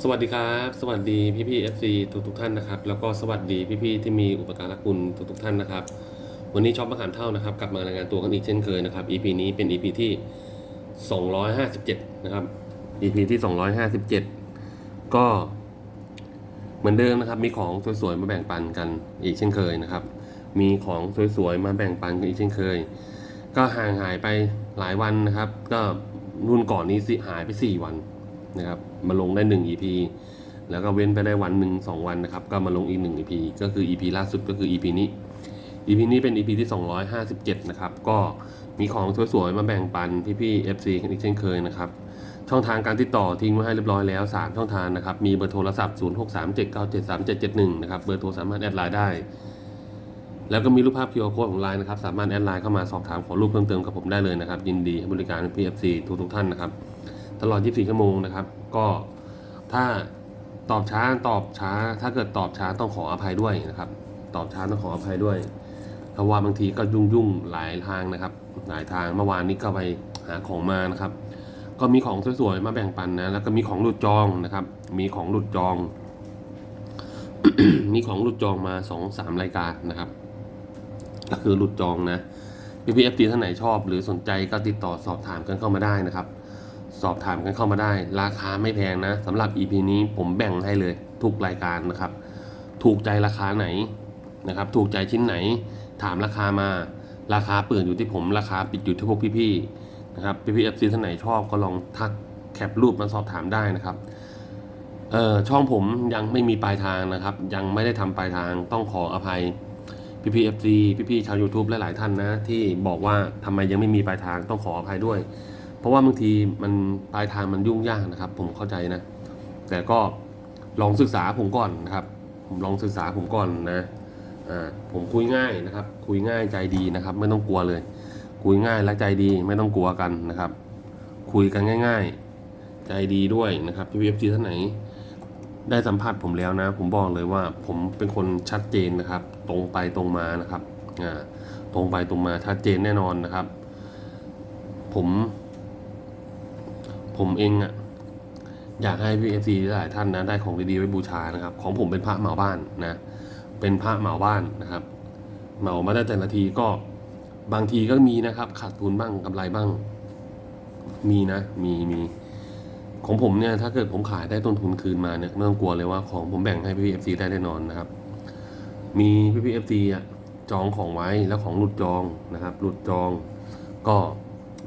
สวัสดีครับ สวัสดีพี่พี่เอฟซีทุกทุกๆท่านนะครับ แล้วก็สวัสดีพี่พี่ๆที่มีอุปการะคุณทุกทุกๆท่านนะครับ วันนี้ช็อปมะขามเท่านะครับ กลับมารายงานตัวกันอีกเช่นเคยนะครับ EP นี้เป็น EP ที่ 257 นะครับ EP ที่ 257 ก็เหมือนเดิมนะครับ มีของสวยๆมาแบ่งปันกันอีกเช่นเคยนะครับ มีของสวยๆมาแบ่งปันกันอีกเช่นเคย ก็ห่างหายไปหลายวันนะครับ ก็รุ่นก่อนนี้สิหายไป 4 วันนะครับ มาลงได้1 EP แล้วก็เว้นไปได้วันหนึ่งสองวันนะครับ ก็มาลงอีก1 EP ก็คือ EP ล่าสุดก็คือ EP นี้ EP นี้เป็น EP ที่ 257 นะครับ ก็มีของสวยๆ มาแบ่งปันพี่ๆ FC กันอีกเช่นเคยนะครับ ช่องทางการติดต่อทิ้งไว้ให้เรียบร้อยแล้ว 3 ช่องทางนะครับ มีเบอร์โทรศัพท์ 0637973771 นะครับ เบอร์โทรสามารถแอดไลน์ได้ แล้วก็มีรูปภาพ QR code ของไลน์นะครับ สามารถแอดไลน์เข้ามาสอบถามขอรูปเพิ่มเติมกับผมได้เลยนะครับ ยินดีให้บริการ PFC ทุกๆท่านนะครับ ตลอด 24 ชั่วโมงนะครับ ก็ถ้าตอบช้าตอบช้า ถ้าเกิดตอบช้าต้องขออภัยด้วยนะครับ ตอบช้าต้องขออภัยด้วยเพราะว่าบางทีก็ยุ่งยุ่งหลายทางนะครับ หลายทางเมื่อวานนี้ก็ไปหาของมานะครับ ก็มีของสวยๆมาแบ่งปันนะแล้วก็มีของหลุดจองนะครับ มีของหลุดจอง มีของหลุดจองมาสองสามรายการนะครับ ก็คือหลุดจองนะพี่พีเอฟซีท่านไหนชอบ หรือสนใจก็ติดต่อสอบถามกันเข้ามาได้นะครับ สอบถามกันเข้ามาได้ ราคาไม่แพงนะสำหรับ EP นี้ผมแบ่งให้เลยทุกรายการนะครับ ถูกใจราคาไหนนะครับ ถูกใจชิ้นไหน ถามราคามา ราคาเปิดอยู่ที่ผม ราคาปิดอยู่ที่พวกพี่ๆนะครับพี่พีเอฟซีท่านไหนชอบก็ลองทักแคปรูปมาสอบถามได้นะครับเอ่อช่องผมยังไม่มีปลายทางนะครับ ยังไม่ได้ทำปลายทางต้องขออภัยพี่พีเอฟซีพี่พี่ๆชาว YouTube หลาย ๆ ท่านนะ ที่บอกว่าทำไมยังไม่มีปลายทางต้องขออภัยด้วย เพราะว่าบางทีมันปลายทางมันยุ่งยากนะครับ ผมเข้าใจนะ แต่ก็ลองศึกษาผมก่อนนะครับ ผมลองศึกษาผมก่อนนะอ่าผมคุยง่ายนะครับ คุยง่ายใจดีนะครับ ไม่ต้องกลัวเลย คุยง่ายและใจดีไม่ต้องกลัวกันนะครับ คุยกันง่าย ๆ ใจดีด้วยนะครับพี่เอฟซีท่านไหน ได้สัมผัสผมแล้วนะ ผมบอกเลยว่าผมเป็นคนชัดเจนนะครับ ตรงไปตรงมานะครับอ่าตรงไปตรงมาชัดเจนแน่นอนนะครับ ผม ผมเองอะอยากให้พี่เอฟซีหลายท่านนะได้ของดีๆไว้บูชานะครับ ของผมเป็นพระเหมาบ้านนะ เป็นพระเหมาบ้านนะครับ เหมามาได้แต่ละทีก็บางทีก็มีนะครับ ขาดทุนบ้างกำไรบ้าง มีนะ มีมีของผมเนี่ยถ้าเกิดผมขายได้ต้นทุนคืนมาเนี่ยไม่ต้องกลัวเลยว่าของผมแบ่งให้พี่เอฟซีได้แน่นอนนะครับ มีพี่พีเอฟซีอะจองของไว้แล้วของหลุดจองนะครับหลุดจองก็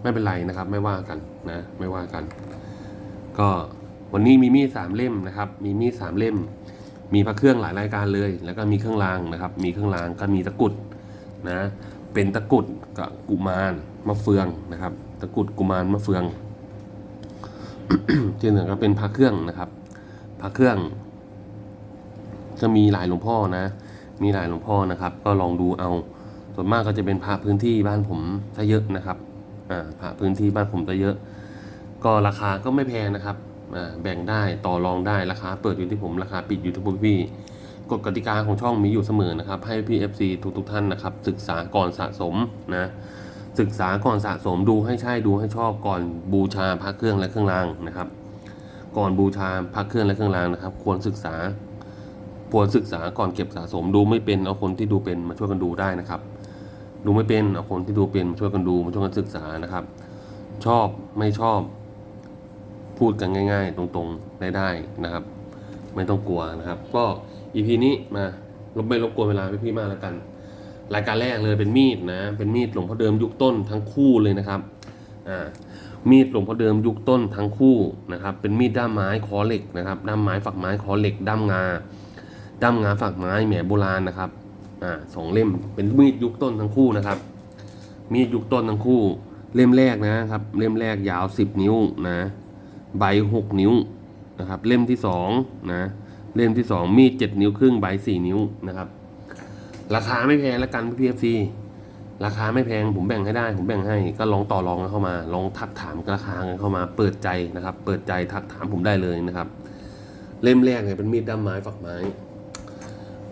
ไม่เป็นไรนะครับไม่ว่ากันนะไม่ว่ากัน ก็วันนี้มีมีดสามเล่มนะครับ มีมีดสามเล่ม มีพระเครื่องหลายรายการเลย แล้วก็มีเครื่องรางนะครับ มีเครื่องรางก็มีตะกุดนะเป็นตะกุดกับกุมารมะเฟืองนะครับ ตะกุดกุมารมะเฟืองที่เหลือก็เป็นพระเครื่องนะครับพระเครื่อง จะมีหลายหลวงพ่อนะ มีหลายหลวงพ่อนะครับ ก็ลองดูเอาส่วนมากก็จะเป็นพระพื้นที่บ้านผมถ้าเยอะนะครับ อ่าพื้นที่บ้านผมจะเยอะ ก็ราคาก็ไม่แพงนะครับอ่าแบ่งได้ต่อรองได้ราคาเปิดอยู่ที่ผมราคาปิดอยู่ที่พี่กฎกติกาของช่องมีอยู่เสมอนะครับ ให้พี่ FC ทุกทุกๆท่านนะครับ ศึกษาก่อนสะสมนะศึกษาก่อนสะสมดูให้ใช่ดูให้ชอบก่อนบูชาพระเครื่องและเครื่องรางนะครับ ก่อนบูชาพระเครื่องและเครื่องรางนะครับ ควรศึกษาควรศึกษาก่อนเก็บสะสมดูไม่เป็นเอาคนที่ดูเป็นมาช่วยกันดูได้นะครับ ดูไม่เป็นเอาคนที่ดูเป็นมาช่วยกันดูมาช่วยกันศึกษานะครับ ชอบไม่ชอบ พูดกันง่าย ๆ ตรงๆได้ได้นะครับ ไม่ต้องกลัวนะครับ ก็อีพีนี้มารบไม่รบกวนเวลาพี่ๆมากแล้วกัน รายการแรกเลยเป็นมีดนะ เป็นมีดหลวงพ่อเดิมยุคต้นทั้งคู่เลยนะครับอ่ามีดหลวงพ่อเดิมยุคต้นทั้งคู่นะครับ เป็นมีดด้ามไม้คอเหล็กนะครับด้ามไม้ฝักไม้คอเหล็กด้ามงาด้ามงาฝักไม้แหมโบราณนะครับ อ่าสองเล่มเป็นมีดยุคต้นทั้งคู่นะครับ มีดยุคต้นทั้งคู่ เล่มแรกนะครับ เล่มแรกยาว10นิ้วนะใบ6นิ้วนะครับ เล่มที่2นะเล่มที่2มีด7นิ้วครึ่งใบ4นิ้วนะครับ ราคาไม่แพงแล้วกันพี่เอฟซีราคาไม่แพงผมแบ่งให้ได้ ผมแบ่งให้ก็ลองต่อรองกันเข้ามา ลองทักถามราคากันเข้ามา เปิดใจนะครับ เปิดใจทักถามผมได้เลยนะครับ เล่มแรกเนี่ยเป็นมีดด้ามไม้ฝักไม้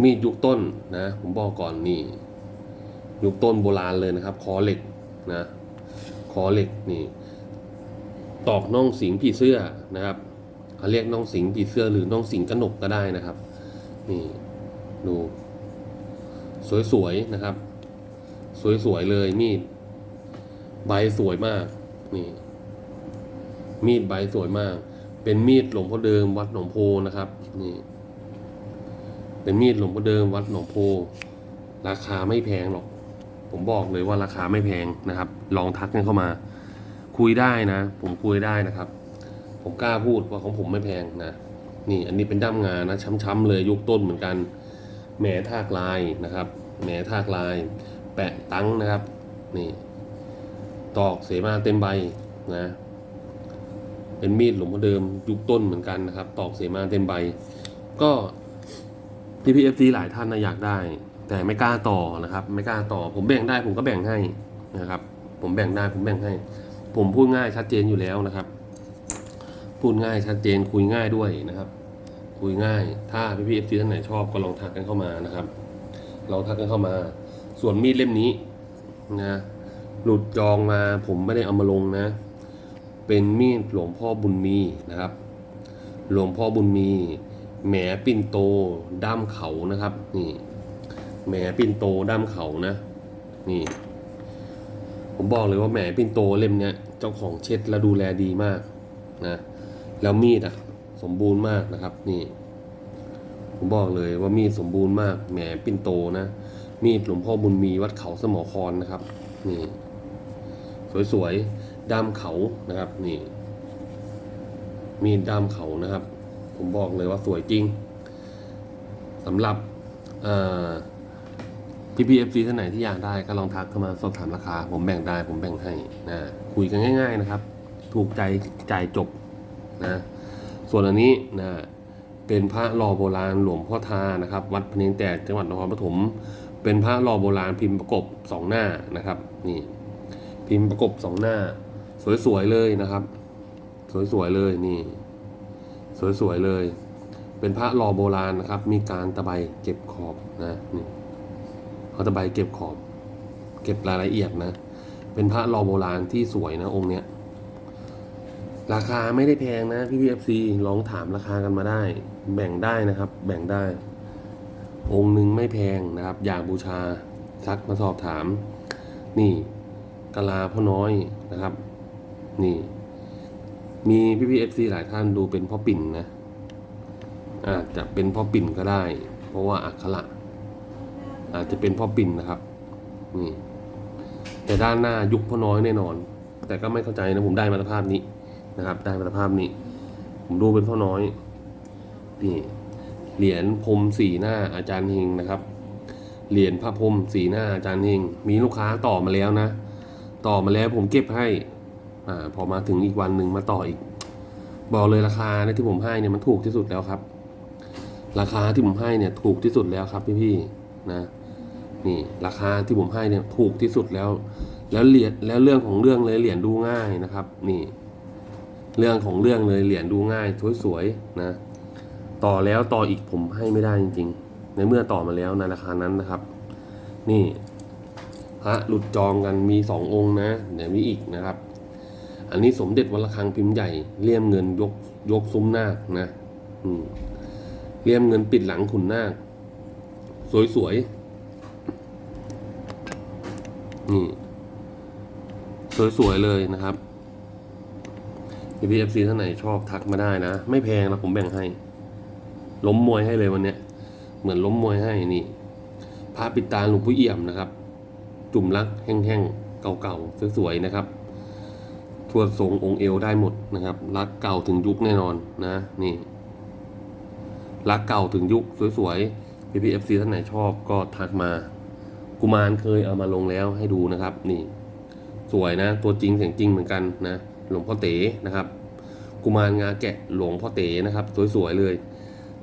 มีดยุคต้นนะ ผมบอกก่อนนี่ ยุคต้นโบราณเลยนะครับ คอเหล็กนะ คอเหล็กนี่ ตอกน่องสิงผีเสื้อนะครับเขาเรียกน้องสิงผีเสื้อหรือน้องสิงกระหนกก็ได้นะครับ นี่ดูสวยๆนะครับ สวยๆเลยมีดใบสวยมากนี่ มีดใบสวยมาก เป็นมีดหลวงพ่อเดิมวัดหนองโพนะครับ นี่ เป็นมีดหลวงพ่อเดิมวัดหนองโพ ราคาไม่แพงหรอก ผมบอกเลยว่าราคาไม่แพงนะครับ ลองทักกันเข้ามา คุยได้นะ ผมคุยได้นะครับ ผมกล้าพูดว่าของผมไม่แพงนะ นี่อันนี้เป็นด้ามงานะช้ำๆเลยยุคต้นเหมือนกัน แหมทากลายนะครับ แหมทากลาย แปะตั้งนะครับ นี่ ตอกเสมาเต็มใบนะ เป็นมีดหลวงพ่อเดิมยุคต้นเหมือนกันนะครับ ตอกเสมาเต็มใบ ก็ พี่พีเอฟซีหลายท่านนะอยากได้ แต่ไม่กล้าต่อนะครับ ไม่กล้าต่อ ผมแบ่งได้ผมก็แบ่งให้นะครับ ผมแบ่งได้ผมแบ่งให้ ผมพูดง่ายชัดเจนอยู่แล้วนะครับ พูดง่ายชัดเจนคุยง่ายด้วยนะครับ คุยง่าย ถ้าพี่พีเอฟซีท่านไหนชอบก็ลองทักกันเข้ามานะครับลองทักกันเข้ามา ส่วนมีดเล่มนี้นะหลุดจองมาผมไม่ได้เอามาลงนะ เป็นมีดหลวงพ่อบุญมีนะครับ หลวงพ่อบุญมี แหมปิ่นโตด้ามเขานะครับนี่แหมปิ่นโตด้ามเขานะ นี่ ผมบอกเลยว่าแหมปิ่นโตเล่มเนี้ยเจ้าของเช็ดและดูแลดีมากนะแล้วมีดอะ สมบูรณ์มากนะครับ นี่ ผมบอกเลยว่ามีดสมบูรณ์มากแหมปิ่นโตนะมีดหลวงพ่อบุญมีวัดเขาสมอครนะครับ นี่ สวยๆด้ามเขานะครับ นี่ มีดด้ามเขานะครับ ผมบอกเลยว่าสวยจริงสำหรับพี่พีเอฟซีท่านไหนที่อยากได้ก็ลองทักเข้ามาสอบถามราคา ผมแบ่งได้ผมแบ่งให้นะคุยกันง่าย ๆนะครับ ถูกใจจ่ายจบนะส่วนอันนี้นะเป็นพระหล่อโบราณหลวงพ่อทานะครับ วัดพเนียงแตกจังหวัดนครปฐมเป็นพระหล่อโบราณพิมพ์ประกบสองหน้านะครับ นี่ พิมพ์ประกบสองหน้า สวยๆเลยนะครับ สวยๆเลยนี่ สวยๆเลย เป็นพระหล่อโบราณนะครับ มีการตะไบเก็บขอบนะนี่เขาตะไบเก็บขอบ เก็บรายละเอียดนะ เป็นพระหล่อโบราณที่สวยนะองค์เนี้ยราคาไม่ได้แพงนะพี่พีเอฟซีลองถามราคากันมาได้ แบ่งได้นะครับ แบ่งได้ องค์หนึ่งไม่แพงนะครับ อยากบูชาทักมาสอบถาม นี่กะลาพ่อน้อยนะครับ นี่ มีพี่พีเอฟซีหลายท่านดูเป็นพ่อปิ่นนะอาจจะเป็นพ่อปิ่นก็ได้ เพราะว่าอักขระอาจจะเป็นพ่อปิ่นนะครับนี่แต่ด้านหน้ายุคพ่อน้อยแน่นอน แต่ก็ไม่เข้าใจนะผมได้มาตรภาพนี้นะครับ ได้มาตรภาพนี้ ผมดูเป็นพ่อน้อยนี่เหรียญพรมสีหน้าอาจารย์เฮงนะครับ เหรียญพระพรมสีหน้าอาจารย์เฮงมีลูกค้าต่อมาแล้วนะ ต่อมาแล้วผมเก็บให้ อ่าพอมาถึงอีกวันหนึ่งมาต่ออีก บอกเลยราคาที่ผมให้เนี่ยมันถูกที่สุดแล้วครับ ราคาที่ผมให้เนี่ยถูกที่สุดแล้วครับพี่พี่ๆนะ นี่ราคาที่ผมให้เนี่ยถูกที่สุดแล้ว แล้วเหรียญแล้วเรื่องของเรื่องเลยเหรียญดูง่ายนะครับ นี่ เรื่องของเรื่องเลยเหรียญดูง่ายสวยๆนะ ต่อแล้วต่ออีกผมให้ไม่ได้จริง ๆ ในเมื่อต่อมาแล้วในราคานั้นนะครับ นี่พระหลุดจองกันมีสององค์นะเดี๋ยวมีอีกนะครับ อันนี้สมเด็จวัดระฆังพิมพ์ใหญ่เลี่ยมเงินยกยกซุ้มนาคนะอืมเลี่ยมเงินปิดหลังขุนนาค สวยๆนี่ สวยๆเลยนะครับพี่เอฟซีท่านไหนชอบทักมาได้นะ ไม่แพงนะผมแบ่งให้ ล้มมวยให้เลยวันเนี้ย เหมือนล้มมวยให้นี่พระปิดตาหลวงพ่อเอี่ยมนะครับ จุ่มรักแห้งๆเก่าๆสวยๆนะครับ ทวทรงองค์เอวได้หมดนะครับ รักเก่าถึงยุคแน่นอนนะนี่รักเก่าถึงยุคสวยๆพี่พีเอฟซีท่านไหนชอบก็ทักมา กุมารเคยเอามาลงแล้วให้ดูนะครับ นี่ สวยนะ ตัวจริงเสียงจริงเหมือนกันนะ หลวงพ่อเต๋นะครับ กุมารงาแกะหลวงพ่อเต๋นะครับ สวยๆเลย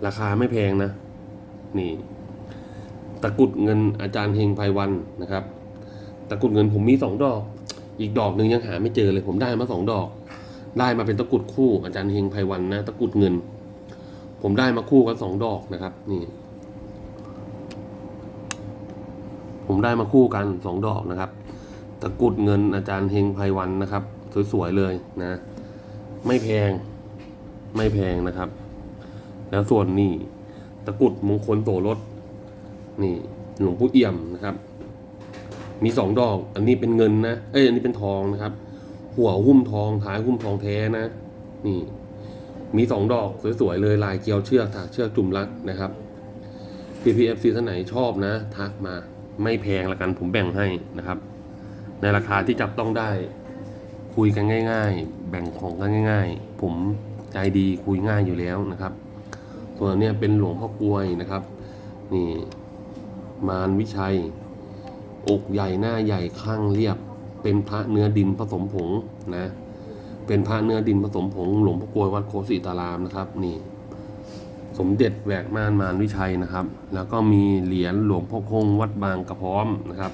ราคาไม่แพงนะ นี่ ตะกรุดเงินอาจารย์เฮงไพวันนะครับ ตะกรุดเงินผมมีสองดอก อีกดอกหนึ่งยังหาไม่เจอเลยผมได้มาสองดอก ได้มาเป็นตะกุดคู่อาจารย์เฮงไพวันนะตะกุดเงิน ผมได้มาคู่กันสองดอกนะครับ นี่ ผมได้มาคู่กันสองดอกนะครับ ตะกุดเงินอาจารย์เฮงไพวันนะครับ สวยๆเลยนะ ไม่แพง ไม่แพงนะครับ แล้วส่วนนี่ตะกุดมงคลโตรถนี่หลวงปู่เอี่ยมนะครับ มีสองดอก อันนี้เป็นเงินนะ เอ้ย อันนี้เป็นทองนะครับ หัวหุ้มทองท้ายหุ้มทองแท้นะ นี่ มีสองดอกสวยๆเลยลายเกลียวเชือกถักเชือกจุ่มรัดนะครับ PPFC ท่านไหนชอบนะ ทักมา ไม่แพงละกันผมแบ่งให้นะครับ ในราคาที่จับต้องได้ คุยกันง่าย ๆ แบ่งของกันง่าย ๆ ผมใจดีคุยง่ายอยู่แล้วนะครับส่วนี้เป็นหลวงพ่อกลวยนะครับ นี่ มารวิชัย อกใหญ่หน้าใหญ่ข้างเรียบ เป็นพระเนื้อดินผสมผงนะ เป็นพระเนื้อดินผสมผง หลวงพ่อกลวยวัดโคสิตารามนะครับ นี่ สมเด็จแหวกม่านมารวิชัยนะครับ แล้วก็มีเหรียญหลวงพ่อคงวัดบางกระพร้อมนะครับ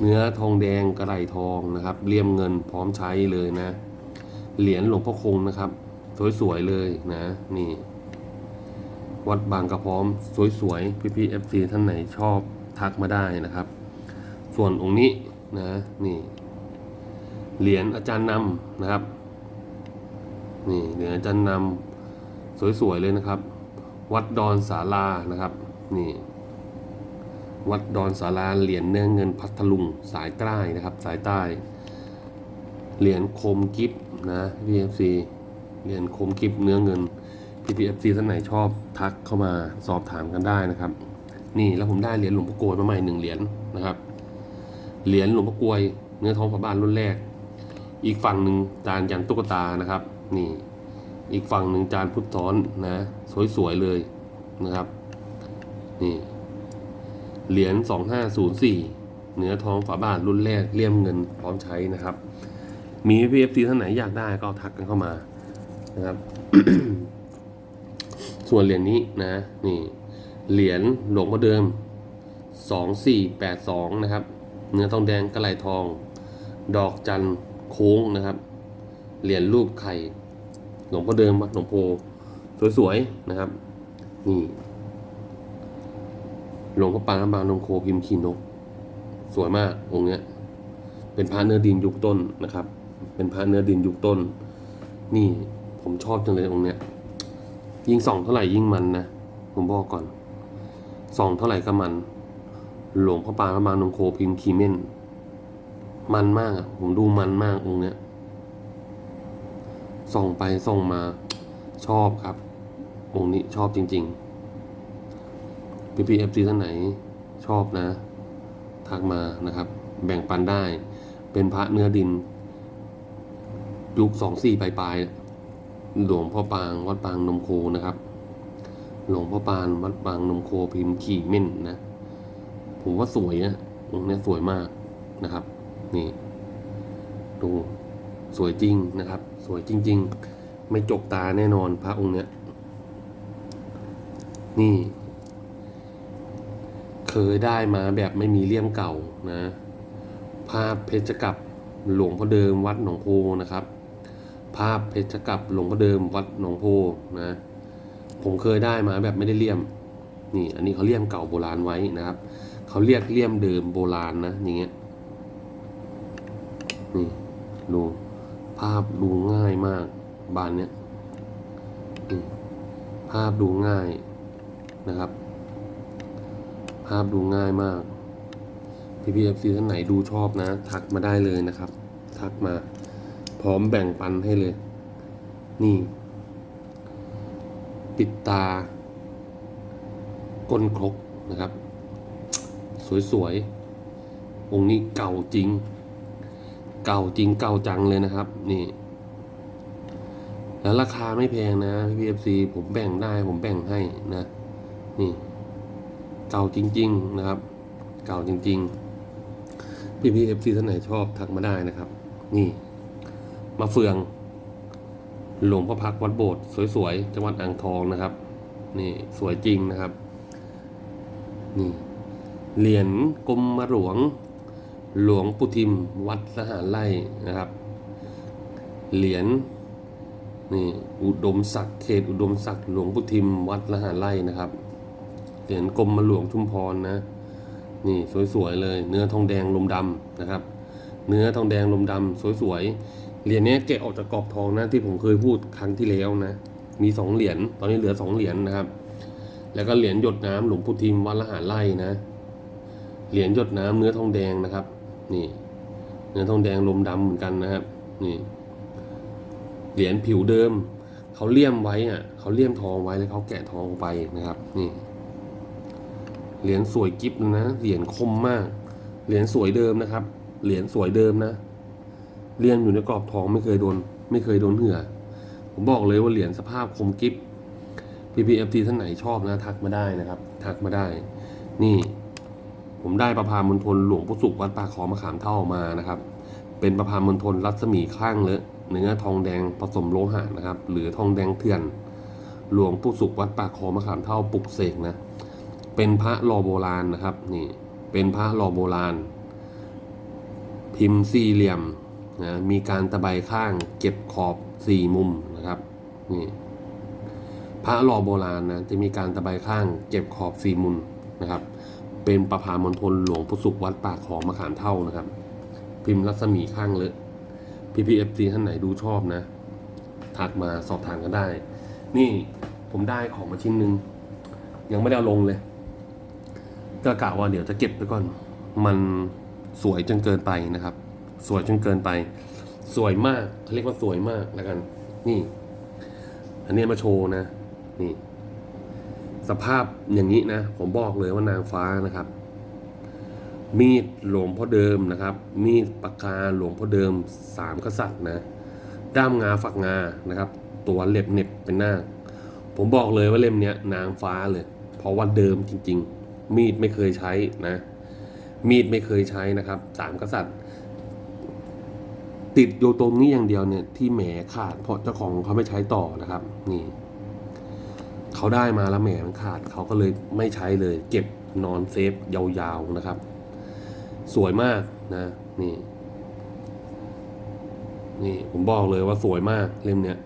เนื้อทองแดงกระไรทองนะครับเลี่ยมเงินพร้อมใช้เลยนะ เหรียญหลวงพ่อคงนะครับ สวยๆเลยนะ นี่วัดบางกระพร้อม สวยๆ พี่ๆเอฟซีท่านไหนชอบทักมาได้นะครับ ส่วนองค์นี้นะนี่เหรียญอาจารย์นำนะครับ นี่เหรียญอาจารย์นำสวยๆเลยนะครับ วัดดอนสารานะครับ นี่ วัดดอนสาราเหรียญเนื้อเงินพัทลุงสายใต้นะครับ สายใต้เหรียญคมกิฟนะ PFC เหรียญคมกิฟเนื้อเงิน PPFC ท่านไหนชอบทักเข้ามาสอบถามกันได้นะครับ นี่แล้วผมได้เหรียญหลวงพ่อโกยมาใหม่หนึ่งเหรียญนะครับ เหรียญหลวงพ่อกวยเนื้อทองพระบานรุ่นแรก อีกฝั่งหนึ่งจานยันตุ๊กตานะครับ นี่ อีกฝั่งหนึ่งจานพุทธซ้อนนะสวยๆเลยนะครับ นี่เหรียญสองห้าศูนย์สี่เนื้อทองฝาบาทรุ่นแรกเลี่ยมเงินพร้อมใช้นะครับ มีพีเอฟซีท่านไหนอยากได้ก็ทักกันเข้ามานะครับ ส่วนเหรียญนี้นะ นี่ เหรียญหลวงพ่อเดิมสองสี่แปดสองนะครับ เนื้อทองแดงกระไหลทอง ดอกจันโค้งนะครับ เหรียญรูปไข่ หลวงพ่อเดิมวัดหลวงโพสวยๆนะครับ นี่ หลวงพ่อปางบางนงโคพิมพ์ขีนก สวยมากองค์เนี้ย เป็นพระเนื้อดินยุคต้นนะครับ เป็นพระเนื้อดินยุคต้น นี่ผมชอบจังเลยองค์เนี้ย ยิ่งส่องเท่าไหร่ยิ่งมันนะ ผมบอกก่อน ส่องเท่าไหร่ก็มัน หลวงพ่อปางบางนงโคพิมพ์ขีเม่นมันมากอะผมดูมันมากองเนี้ยส่องไปส่องมาชอบครับ องค์นี้ชอบจริง ๆ พี่พีเอฟซีท่านไหนชอบนะ ทักมานะครับ แบ่งปันได้ เป็นพระเนื้อดิน ยุคสองสี่ปลายๆหลวงพ่อปางวัดปางนมโคนะครับ หลวงพ่อปานวัดปางนมโคพิมพ์ขี่เม่นนะ ผมว่าสวยอะองค์นี้สวยมากนะครับ นี่ ดูสวยจริงนะครับ สวยจริง ๆ ไม่จกตาแน่นอนพระองค์เนี้ย นี่ เคยได้มาแบบไม่มีเลี่ยมเก่านะภาพเพชรกับหลวงพ่อเดิมวัดหนองโพนะครับ ภาพเพชรกับหลวงพ่อเดิมวัดหนองโพนะผมเคยได้มาแบบไม่ได้เลี่ยม นี่ อันนี้เขาเลี่ยมเก่าโบราณไว้นะครับ เขาเรียกเลี่ยมเดิมโบราณนะอย่างเงี้ยนี่ดูภาพดูง่ายมากบานเนี้ยภาพดูง่ายนะครับ ภาพดูง่ายมากพี่พีเอฟซีท่านไหนดูชอบนะ ทักมาได้เลยนะครับ ทักมา พร้อมแบ่งปันให้เลย นี่ ปิดตาก้นครกนะครับ สวยๆ องค์นี้เก่าจริง เก่าจริงเก่าจังเลยนะครับ นี่ แล้วราคาไม่แพงนะพี่พีเอฟซีผมแบ่งได้ผมแบ่งให้นะ นี่ เก่าจริง ๆนะครับ เก่าจริง ๆ พี่พีเอฟซีท่านไหนชอบทักมาได้นะครับ นี่ มาเฟืองหลวงพ่อพักวัดโบสถ์สวยๆ จังหวัดอ่างทองนะครับ นี่สวยจริงนะครับ นี่ เหรียญกรมหลวง หลวงปู่ทิมวัดสหารไร่นะครับ เหรียญนี่อุดมศักดิ์เขตอุดมศักดิ์หลวงปู่ทิมวัดละหารไร่นะครับ เหรียญกรมหลวงชุมพรนะ นี่สวยๆเลย เนื้อทองแดงลมดำนะครับ เนื้อทองแดงลมดำสวยๆเหรียญนี้แกะออกจากกรอบทองนะที่ผมเคยพูดครั้งที่แล้วนะ มีสองเหรียญตอนนี้เหลือสองเหรียญนะครับ แล้วก็เหรียญหยดน้ำหลวงพุทิมวัดละหารไร่นะ เหรียญหยดน้ำเนื้อทองแดงนะครับ นี่ เนื้อทองแดงลมดำเหมือนกันนะครับ นี่เหรียญผิวเดิมเขาเลี่ยมไว้อะเขาเลี่ยมทองไว้แล้วเขาแกะทองไปนะครับ นี่เหรียญสวยกิฟนะเหรียญคมมาก เหรียญสวยเดิมนะครับ เหรียญสวยเดิมนะเลี่ยมอยู่ในกรอบทองไม่เคยโดน ไม่เคยโดนเหื่อผมบอกเลยว่าเหรียญสภาพคมกิฟ PPFT ท่านไหนชอบนะ ทักมาได้นะครับ ทักมาได้ นี่ ผมได้ประพามณฑลหลวงปู่สุขวัดป่าขอมะขามเท่ามานะครับ เป็นประพามณฑลรัศมีข้างเลอะเนื้อทองแดงผสมโลหะนะครับ หรือทองแดงเถื่อน หลวงปู่สุขวัดป่าขอมะขามเท่าปลุกเสกนะ เป็นพระรอโบราณนะครับนี่เป็นพระรอโบราณ พิมพ์สี่เหลี่ยมนะมีการตะไบข้างเก็บขอบสี่มุมนะครับนี่พระรอโบราณนะจะมีการตะไบข้างเก็บขอบสี่มุมนะครับ เป็นประพามณฑลหลวงพุทธสุขวัดป่าของมะขามเท่านะครับ พิมพ์รัศมีข้างเลอะพีพีเอฟซีท่านไหนดูชอบนะ ทักมาสอบถามกันได้ นี่ผมได้ของมาชิ้นหนึ่งยังไม่ได้ลงเลย ก็กะว่าเดี๋ยวจะเก็บไปก่อน มันสวยจนเกินไปนะครับ สวยจนเกินไป สวยมากเขาเรียกว่าสวยมากแล้วกัน นี่ อันนี้มาโชว์นะ นี่ สภาพอย่างนี้นะ ผมบอกเลยว่านางฟ้านะครับ มีดหลวงพ่อเดิมนะครับ มีดปากกาหลวงพ่อเดิมสามกษัตริย์นะ ด้ามงาฝักงานะครับ ตัวเล็บเน็บเป็นหน้า ผมบอกเลยว่าเล่มเนี้ยนางฟ้าเลย เพราะว่าเดิมจริง ๆ มีดไม่เคยใช้นะ มีดไม่เคยใช้นะครับสามกษัตริย์ติดอยู่ตรงนี้อย่างเดียวเนี่ยที่แหมขาดเพราะเจ้าของเขาไม่ใช้ต่อนะครับ นี่ เขาได้มาแล้วแหมมันขาด เขาก็เลยไม่ใช้เลย เก็บนอนเซฟยาวๆนะครับ สวยมากนะนี่นี่ผมบอกเลยว่าสวยมากเล่มเนี้ย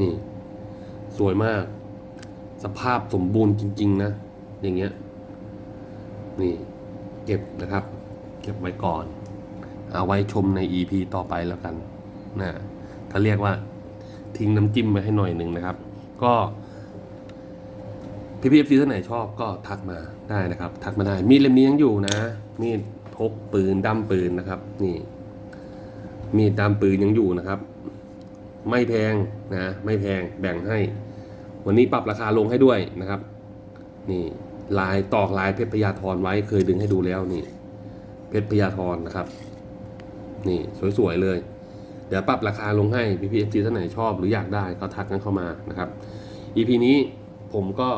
นี่ สวยมาก สภาพสมบูรณ์จริง ๆ นะ อย่างเงี้ย นี่ เก็บนะครับ เก็บไว้ก่อน เอาไว้ชมใน EP ต่อไปแล้วกันนะเขาเรียกว่า ทิ้งน้ำจิ้มไว้ให้หน่อยหนึ่งนะครับ ก็ พี่พีเอฟซีท่านไหนชอบก็ทักมาได้นะครับ ทักมาได้มีดเล่มนี้ยังอยู่นะ มีดพกปืนด้ามปืนนะครับ นี่ มีดด้ามปืนยังอยู่นะครับ ไม่แพงนะ ไม่แพงแบ่งให้ วันนี้ปรับราคาลงให้ด้วยนะครับ นี่ลายตอกลายเพชรพญาธรไว้เคยดึงให้ดูแล้วนี่ เพชรพญาธรนะครับ นี่สวยๆเลย เดี๋ยวปรับราคาลงให้พี่พีเอฟซีท่านไหนชอบหรืออยากได้ก็ทักกันเข้ามานะครับ EP นี้ผมก็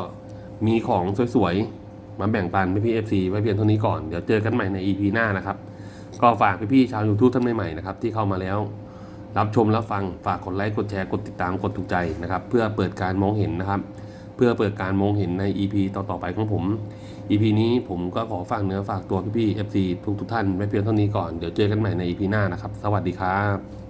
มีของสวยๆ มาแบ่งปันพี่พีเอฟซีไว้เพียงเท่านี้ก่อน เดี๋ยวเจอกันใหม่ใน EP หน้านะครับ ก็ฝากพี่ๆ ชาว YouTube ท่านใหม่ๆ นะครับ ที่เข้ามาแล้ว รับชมรับฟัง ฝากกดไลค์ กดแชร์ กดติดตาม กดถูกใจนะครับ เพื่อเปิดการมองเห็นนะครับ เพื่อเปิดการมองเห็นใน EP ต่อๆ ไปของผม EP นี้ผมก็ขอฝากเนื้อฝากตัวพี่ๆ FC ทุกๆ ท่านไว้เพียงเท่านี้ก่อน เดี๋ยวเจอกันใหม่ใน EP หน้านะครับ สวัสดีครับ